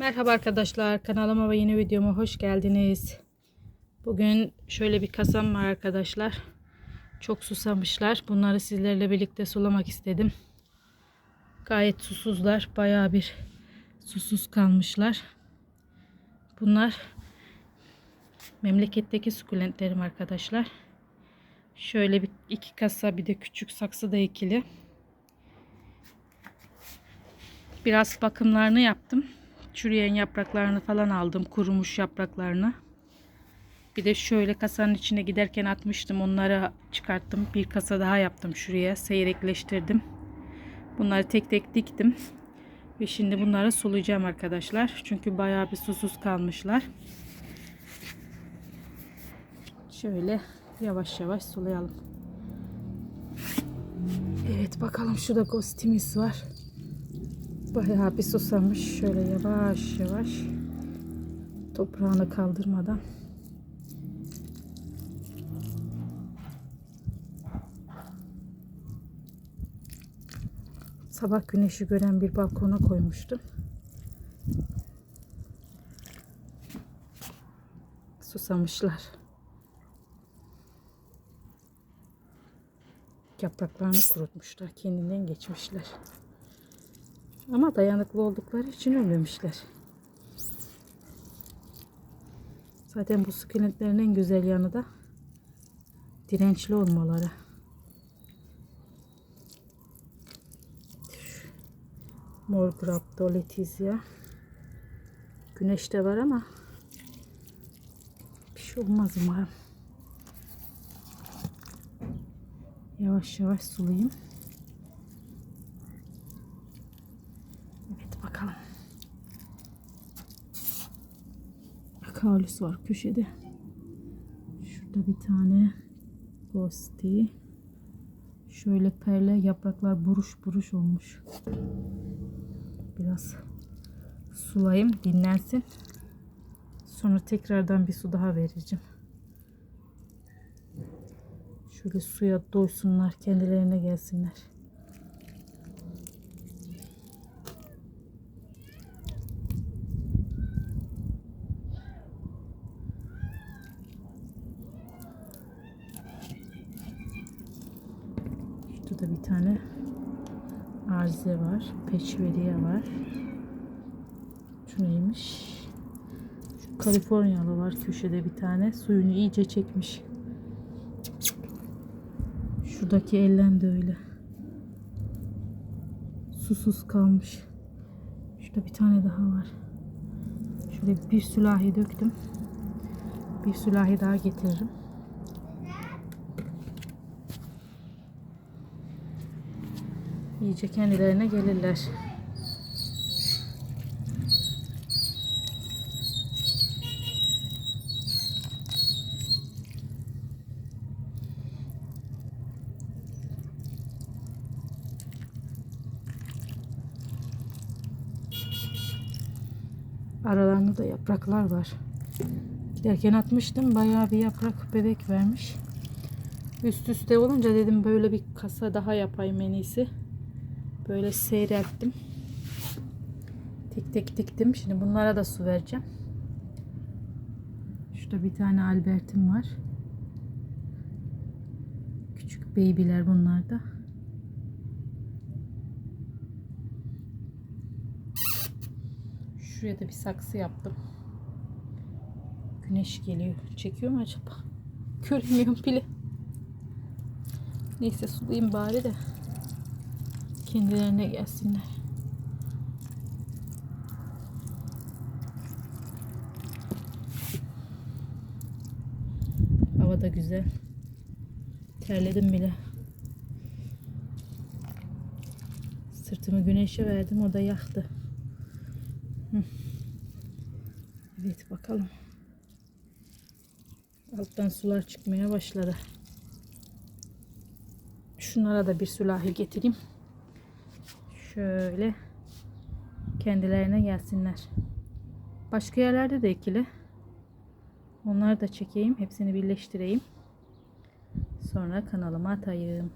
Merhaba arkadaşlar kanalıma ve yeni videoma hoş geldiniz. Bugün şöyle bir kasam var arkadaşlar. Çok susamışlar. Bunları sizlerle birlikte sulamak istedim. Gayet susuzlar. Bayağı bir susuz kalmışlar. Bunlar memleketteki sukulentlerim arkadaşlar. Şöyle bir iki kasa bir de küçük saksı da ikili. Biraz bakımlarını yaptım. Çürüyen yapraklarını falan aldım. Kurumuş yapraklarını. Bir de şöyle kasanın içine giderken atmıştım. Onları çıkarttım. Bir kasa daha yaptım şuraya. Seyrekleştirdim. Bunları tek tek diktim. Ve şimdi bunları sulayacağım arkadaşlar. Çünkü bayağı bir susuz kalmışlar. Şöyle yavaş yavaş sulayalım. Evet bakalım şurada ghostimiz var. Bayağı bir susamış. Şöyle yavaş yavaş toprağını kaldırmadan. Sabah güneşi gören bir balkona koymuştum. Susamışlar. Yapraklarını kurutmuşlar. Kendinden geçmişler. Ama dayanıklı oldukları için ölmemişler. Zaten bu sukulentlerin en güzel yanı da dirençli olmaları. Mor Graptolitizia. Güneşte var ama bir şey olmaz umarım. Yavaş yavaş sulayayım. Evet bakalım. Kaulus var köşede. Şurada bir tane Ghosti. Şöyle perle yapraklar buruş buruş olmuş. Biraz sulayayım dinlensin. Sonra tekrardan bir su daha vereceğim. Şöyle suya doysunlar kendilerine gelsinler. Şurada bir tane arze var. Peçveriye var. Şu neymiş? Şu Kaliforniyalı var köşede bir tane. Suyunu iyice çekmiş. Şuradaki ellen de öyle. Susuz kalmış. Şurada bir tane daha var. Şöyle bir sülahi döktüm. Bir sülahi daha getiririm. İyice kendilerine gelirler. Aralarında da yapraklar var. Giderken atmıştım. Bayağı bir yaprak bebek vermiş. Üst üste olunca dedim böyle bir kasa daha yapayım en iyisi. Böyle seyrelttim. Tek tek diktim. Şimdi bunlara da su vereceğim. Şurada bir tane Albert'im var. Küçük baby'ler bunlar da. Şuraya da bir saksı yaptım. Güneş geliyor. Çekiyor mu acaba? Göremiyorum pili. Neyse sulayayım bari de kendilerine gelsinler. Hava da güzel. Terledim bile. Sırtımı güneşe verdim o da yaktı. Evet bakalım. Alttan sular çıkmaya başladı. Şunlara da bir sülahi getireyim. Şöyle kendilerine gelsinler. Başka yerlerde de ekili. Onları da çekeyim. Hepsini birleştireyim. Sonra kanalıma atayım.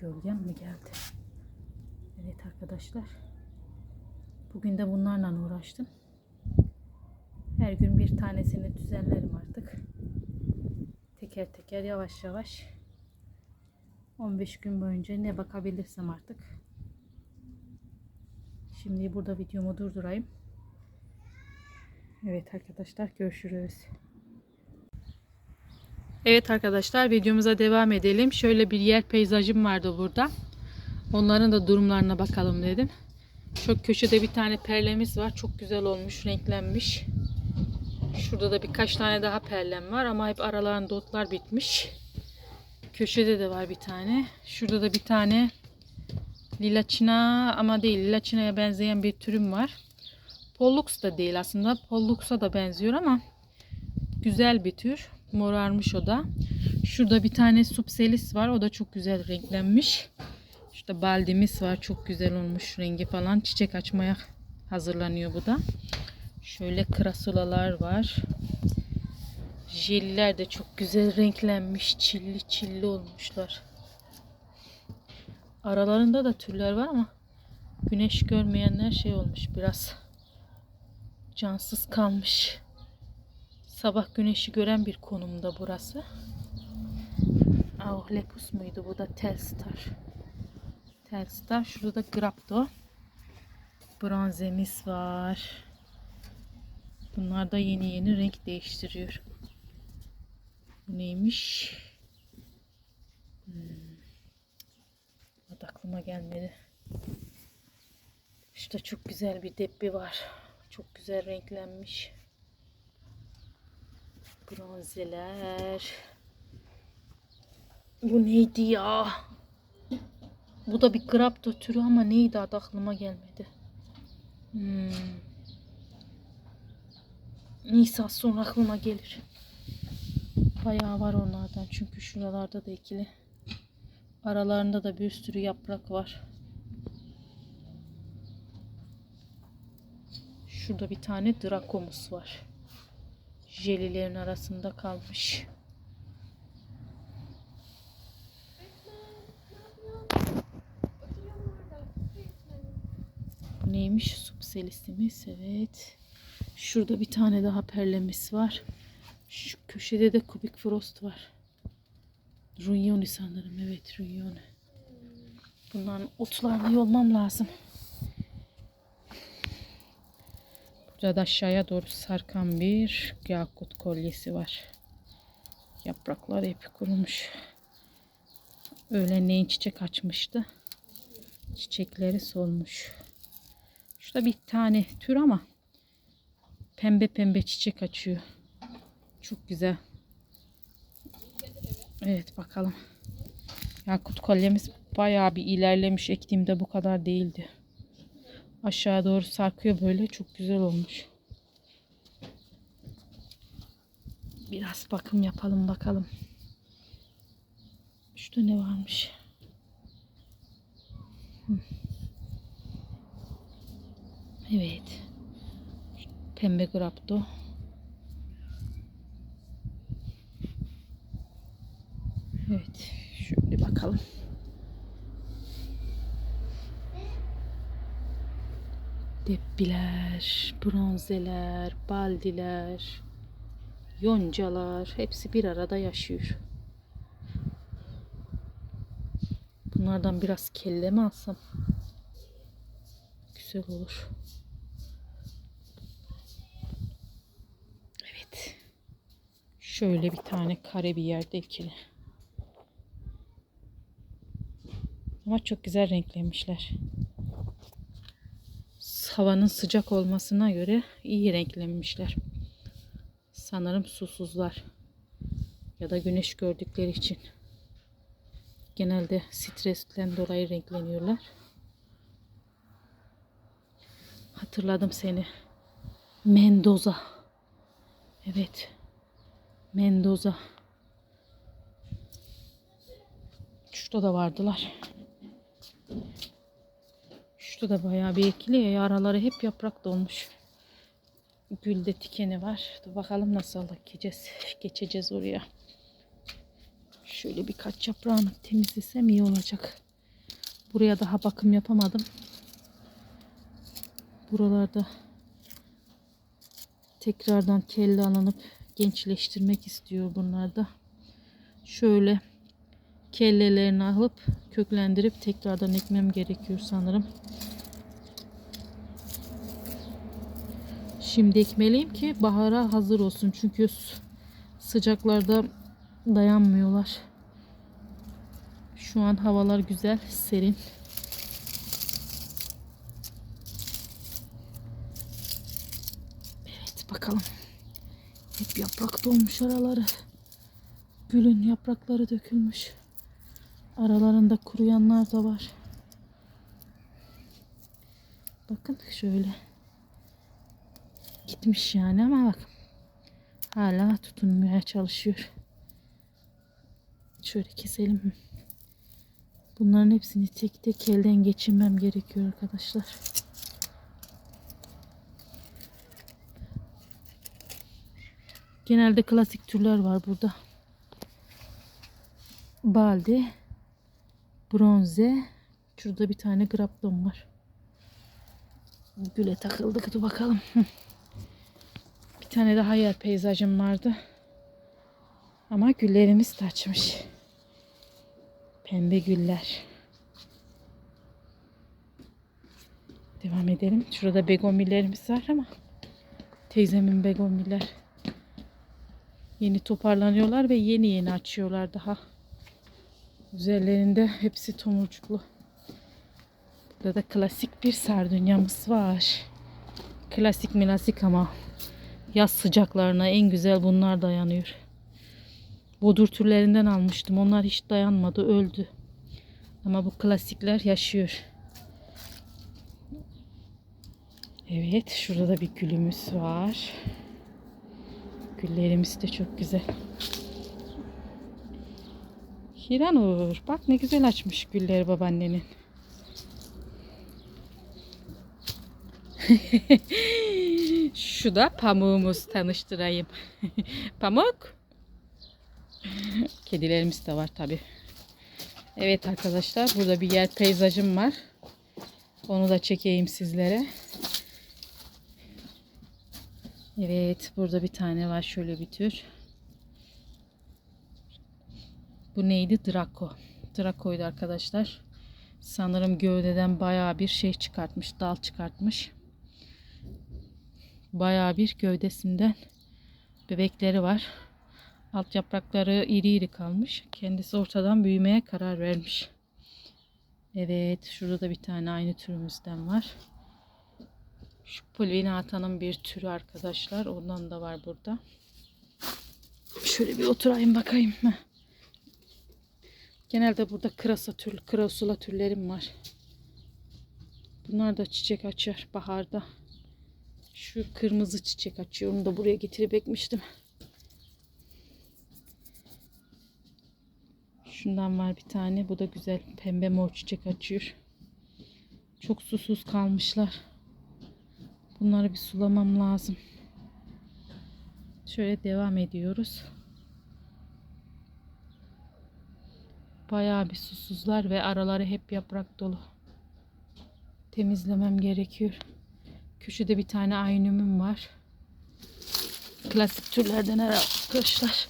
gölgem mi geldi? Evet arkadaşlar. Bugün de bunlarla uğraştım. Her gün bir tanesini düzenlerim artık. Teker teker yavaş yavaş 15 gün boyunca ne bakabilirsem artık. Şimdi burada videomu durdurayım. Evet arkadaşlar görüşürüz. Evet arkadaşlar videomuza devam edelim. Şöyle bir yer peyzajım vardı burada. Onların da durumlarına bakalım dedim. Şu köşede bir tane perlemiz var. Çok güzel olmuş, renklenmiş. Şurada da birkaç tane daha perlem var ama hep aralarında otlar bitmiş. Köşede de var bir tane. Şurada da bir tane lilaçina ama değil lilaçinaya benzeyen bir türüm var. Pollux da değil aslında. Pollux'a da benziyor ama güzel bir tür. Morarmış o da. Şurada bir tane subselis var. O da çok güzel renklenmiş. Şurada baldimiz var. Çok güzel olmuş rengi falan. Çiçek açmaya hazırlanıyor bu da. Şöyle krasulalar var. Jelliler de çok güzel renklenmiş. Çilli çilli olmuşlar. Aralarında da türler var ama güneş görmeyenler şey olmuş biraz cansız kalmış. Sabah güneşi gören bir konumda burası. Auhlepus muydu bu da Telstar. Telstar. Şurada da Grapto. Bronzemiz var. Bunlar da yeni yeni renk değiştiriyor. Bu neymiş? Hmm. Aklıma gelmedi. Şurada çok güzel bir debbi var. Çok güzel renklenmiş. Bronzeler. Bu neydi ya? Bu da bir grapto türü ama neydi adı aklıma gelmedi. Hmm. Neyse sonra aklıma gelir. Bayağı var onlardan çünkü şuralarda da ikili. Aralarında da bir sürü yaprak var. Şurada bir tane drakomus var. Jelilerin arasında kalmış. Neymiş? Subselisimiz. Evet. Şurada bir tane daha perlemis var. Şu köşede de kubik frost var. Runyoni sanırım. Evet Runyoni. Bunların otlarını yolmam lazım. Burada da aşağıya doğru sarkan bir yakut kolyesi var. Yapraklar hep kurumuş. Öğlenleyin çiçek açmıştı. Çiçekleri solmuş. Şurada bir tane tür ama pembe pembe çiçek açıyor. Çok güzel. Evet bakalım. Yakut kolyemiz bayağı bir ilerlemiş. Ektiğimde bu kadar değildi. Aşağı doğru sarkıyor böyle. Çok güzel olmuş. Biraz bakım yapalım bakalım. Şurada ne varmış? Evet. Pembe grapto. Evet. Şöyle bakalım. Deppiler, bronzeler, baldiler, yoncalar hepsi bir arada yaşıyor. Bunlardan biraz kelle mi alsam? Güzel olur. Evet. Şöyle bir tane kare bir yerde ikili. Ama çok güzel renklemişler havanın sıcak olmasına göre iyi renklenmişler. Sanırım susuzlar ya da güneş gördükleri için. Genelde stresten dolayı renkleniyorlar. Hatırladım seni. Mendoza. Evet. Mendoza. Şurada da vardılar. Şurada da bayağı bir ekili ya. Araları hep yaprak dolmuş. Gülde tikeni var. Dur bakalım nasıl geçeceğiz. Geçeceğiz oraya. Şöyle birkaç yaprağını temizlesem iyi olacak. Buraya daha bakım yapamadım. Buralarda tekrardan kelle alınıp gençleştirmek istiyor bunlar da. Şöyle kellelerini alıp köklendirip tekrardan ekmem gerekiyor sanırım. Şimdi ekmeliyim ki bahara hazır olsun. Çünkü sıcaklarda dayanmıyorlar. Şu an havalar güzel, serin. Evet bakalım. Yaprak dolmuş araları. Gülün yaprakları dökülmüş. Aralarında kuruyanlar da var. Bakın şöyle. Gitmiş yani ama bak. Hala tutunmaya çalışıyor. Şöyle keselim. Bunların hepsini tek tek elden geçirmem gerekiyor arkadaşlar. Genelde klasik türler var burada. Balde, bronze, şurada bir tane grapton var. Güle takıldık dur bakalım. Bir tane daha yer peyzajım vardı. Ama güllerimiz de açmış. Pembe güller. Devam edelim. Şurada begonvillerimiz var ama teyzemin begonviller yeni toparlanıyorlar ve yeni yeni açıyorlar daha. Üzerlerinde hepsi tomurcuklu. Burada da klasik bir sardunyamız var. Klasik milasik ama yaz sıcaklarına en güzel bunlar dayanıyor. Bodur türlerinden almıştım. Onlar hiç dayanmadı, öldü. Ama bu klasikler yaşıyor. Evet, şurada da bir gülümüz var. Güllerimiz de çok güzel. Hiranur, bak ne güzel açmış gülleri babaannenin. Şu da pamuğumuz tanıştırayım. Pamuk. Kedilerimiz de var tabi. Evet arkadaşlar burada bir yer peyzajım var. Onu da çekeyim sizlere. Evet burada bir tane var şöyle bir tür. Bu neydi? Draco. Draco'ydu arkadaşlar. Sanırım gövdeden bayağı bir şey çıkartmış. Dal çıkartmış. Bayağı bir gövdesinden bebekleri var. Alt yaprakları iri iri kalmış. Kendisi ortadan büyümeye karar vermiş. Evet, şurada da bir tane aynı türümüzden var. Şu Pulvinatanın bir türü arkadaşlar. Ondan da var burada. Şöyle bir oturayım bakayım. Heh. Genelde burada kırasa tür, krasula türlerim var. Bunlar da çiçek açar baharda. Şu kırmızı çiçek açıyor. Onu da buraya getirip ekmiştim. Şundan var bir tane. Bu da güzel. Pembe mor çiçek açıyor. Çok susuz kalmışlar. Bunları bir sulamam lazım. Şöyle devam ediyoruz. Bayağı bir susuzlar ve araları hep yaprak dolu. Temizlemem gerekiyor. Köşede bir tane aynümüm var. Klasik türlerden herhalde arkadaşlar.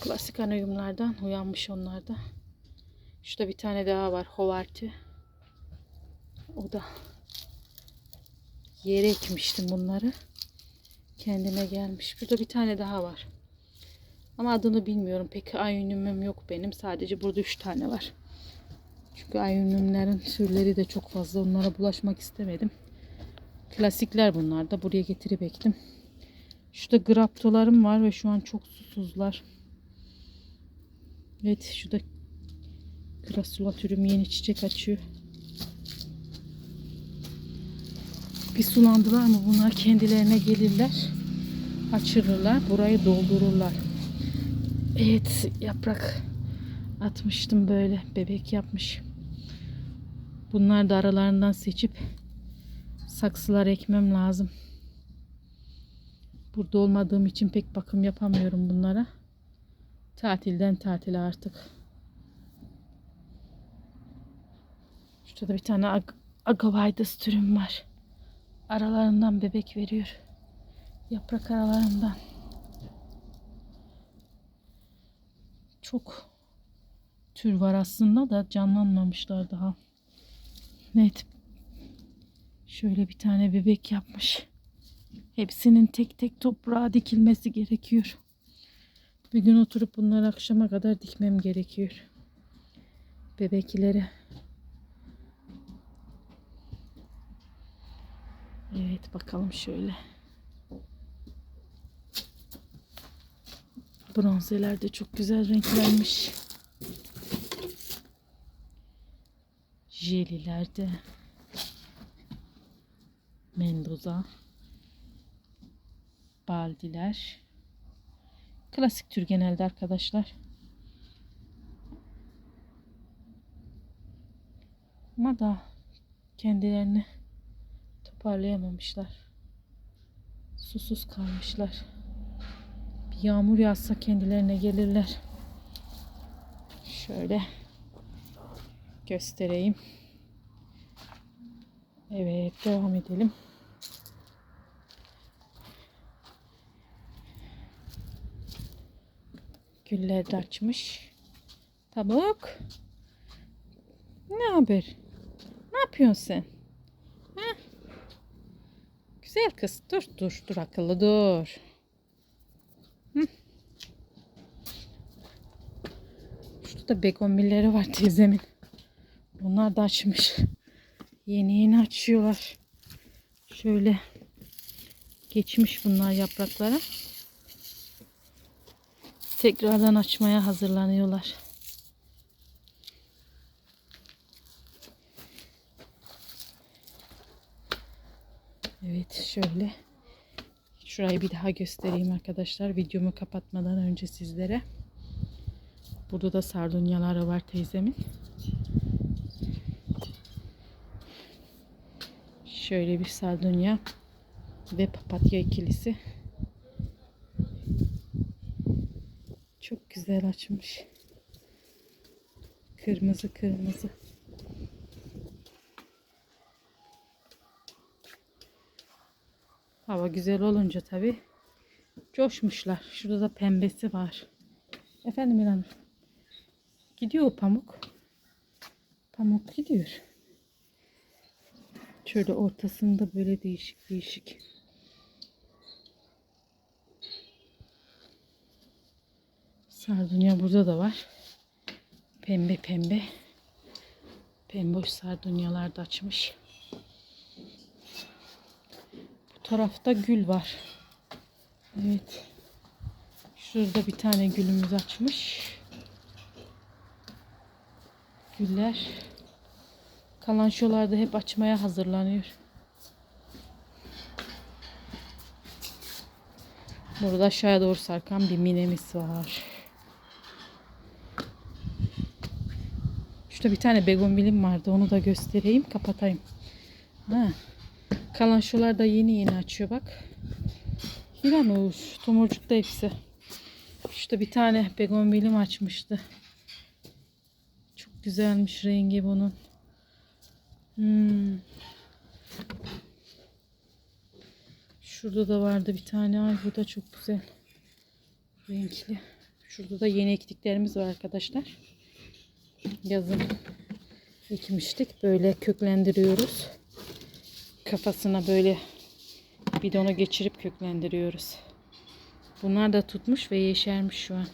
Klasik anayumlardan uyanmış onlar da. Şurada bir tane daha var. Hovarti. O da yere ekmiştim bunları. Kendine gelmiş. Burada bir tane daha var. Ama adını bilmiyorum. Pek ayünümüm yok benim. Sadece burada 3 tane var. Çünkü ayünümlerin türleri de çok fazla. Onlara bulaşmak istemedim. Klasikler bunlar da. Buraya getirip ektim. Şurada graptolarım var ve şu an çok susuzlar. Evet şurada krasula türüm yeni çiçek açıyor. Bir sulandılar mı bunlar kendilerine gelirler. Açılırlar. Burayı doldururlar. Evet yaprak atmıştım böyle. Bebek yapmış. Bunlar da aralarından seçip saksılar ekmem lazım. Burada olmadığım için pek bakım yapamıyorum bunlara. Tatilden tatile artık. Şurada bir tane ag Agavaides türüm var. Aralarından bebek veriyor. Yaprak aralarından. Çok tür var aslında da canlanmamışlar daha. Evet. Şöyle bir tane bebek yapmış. Hepsinin tek tek toprağa dikilmesi gerekiyor. Bir gün oturup bunları akşama kadar dikmem gerekiyor. Bebekleri. Evet bakalım şöyle. Bronzeler de çok güzel renklenmiş. Jeliler de. Mendoza. Baldiler. Klasik tür genelde arkadaşlar. Ama da kendilerini toparlayamamışlar. Susuz kalmışlar. Bir yağmur yağsa kendilerine gelirler. Şöyle göstereyim. Evet devam edelim. Güller de açmış. Pamuk. Ne haber? Ne yapıyorsun sen? Güzel kız. Dur dur dur akıllı dur. Hı. Şurada da begonvilleri var teyzemin. Onlar da açmış. Yeni yeni açıyorlar. Şöyle geçmiş bunlar yapraklara. Tekrardan açmaya hazırlanıyorlar. Evet şöyle. Şurayı bir daha göstereyim arkadaşlar. Videomu kapatmadan önce sizlere. Burada da sardunyaları var teyzemin. Şöyle bir sardunya ve papatya ikilisi. Çok güzel açmış. Kırmızı kırmızı. Hava güzel olunca tabi coşmuşlar. Şurada da pembesi var. Efendim İlhan. Gidiyor pamuk. Pamuk gidiyor. Şöyle ortasında böyle değişik değişik. Sardunya burada da var. Pembe pembe. Pemboş sardunyalar da açmış. Bu tarafta gül var. Evet. Şurada bir tane gülümüz açmış. Güller. Kalan şolarda hep açmaya hazırlanıyor. Burada aşağıya doğru sarkan bir minemiz var. Şurada bir tane begonvilim vardı. Onu da göstereyim. Kapatayım. Ha. Kalan şular da yeni yeni açıyor bak. Hiran Uğur. Tomurcukta hepsi. Şurada bir tane begonvilim açmıştı. Çok güzelmiş rengi bunun. Hmm. Şurada da vardı bir tane. Ay bu da çok güzel. Renkli. Şurada da yeni ektiklerimiz var arkadaşlar. Yazın ekmiştik. Böyle köklendiriyoruz. Kafasına böyle bidona geçirip köklendiriyoruz. Bunlar da tutmuş ve yeşermiş şu an.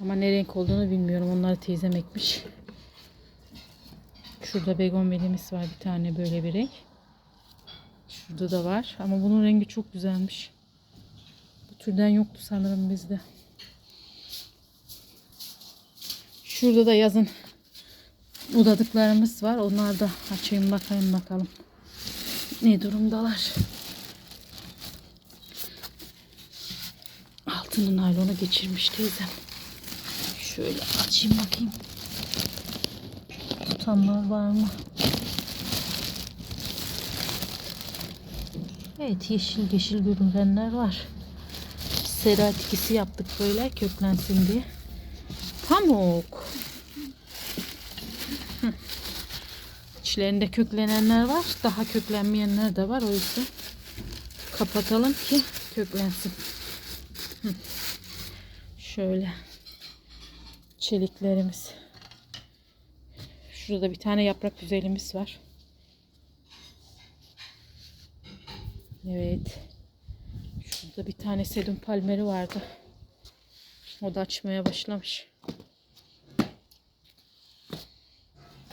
Ama ne renk olduğunu bilmiyorum. Onları teyzem ekmiş. Şurada begonvelimiz var bir tane böyle bir renk. Şurada da var. Ama bunun rengi çok güzelmiş. Bu türden yoktu sanırım bizde. Şurada da yazın udadıklarımız var. Onlar da açayım bakayım bakalım. Ne durumdalar. Altını naylona geçirmiş teyzem. Şöyle açayım bakayım. Tutanlar var mı? Evet yeşil yeşil görünenler var. Sera etkisi yaptık böyle köklensin diye. Pamuk. Hı. İçlerinde köklenenler var. Daha köklenmeyenler de var. O yüzden kapatalım ki köklensin. Şöyle çeliklerimiz. Şurada bir tane yaprak güzelimiz var. Evet. Şurada bir tane sedum palmeri vardı. O da açmaya başlamış.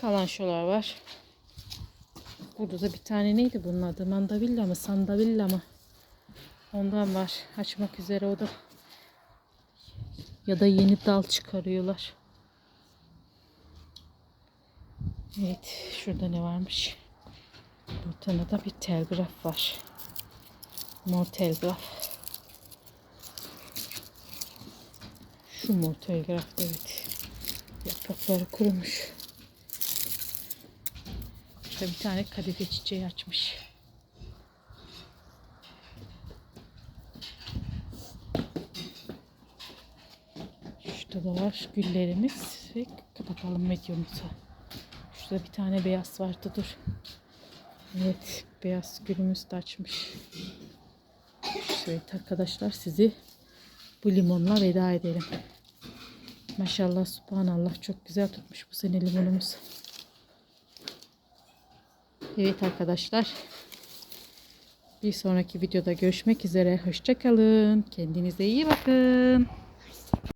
Kalanşolar var. Burada da bir tane neydi bunun adı? Mandavilla mı? Sandavilla mı? Ondan var. Açmak üzere o da. Ya da yeni dal çıkarıyorlar. Evet. Şurada ne varmış? Burada da bir telgraf var. Mor telgraf. Şu mor telgraf evet. Yaprakları kurumuş. İşte bir tane kadife çiçeği açmış. Şurada da var güllerimiz kapatalım medyumuzu. Şurada bir tane beyaz vardı dur. Evet beyaz gülümüz de açmış. Evet arkadaşlar sizi bu limonla veda edelim. Maşallah subhanallah çok güzel tutmuş bu sene limonumuz. Evet arkadaşlar. Bir sonraki videoda görüşmek üzere. Hoşçakalın. Kendinize iyi bakın.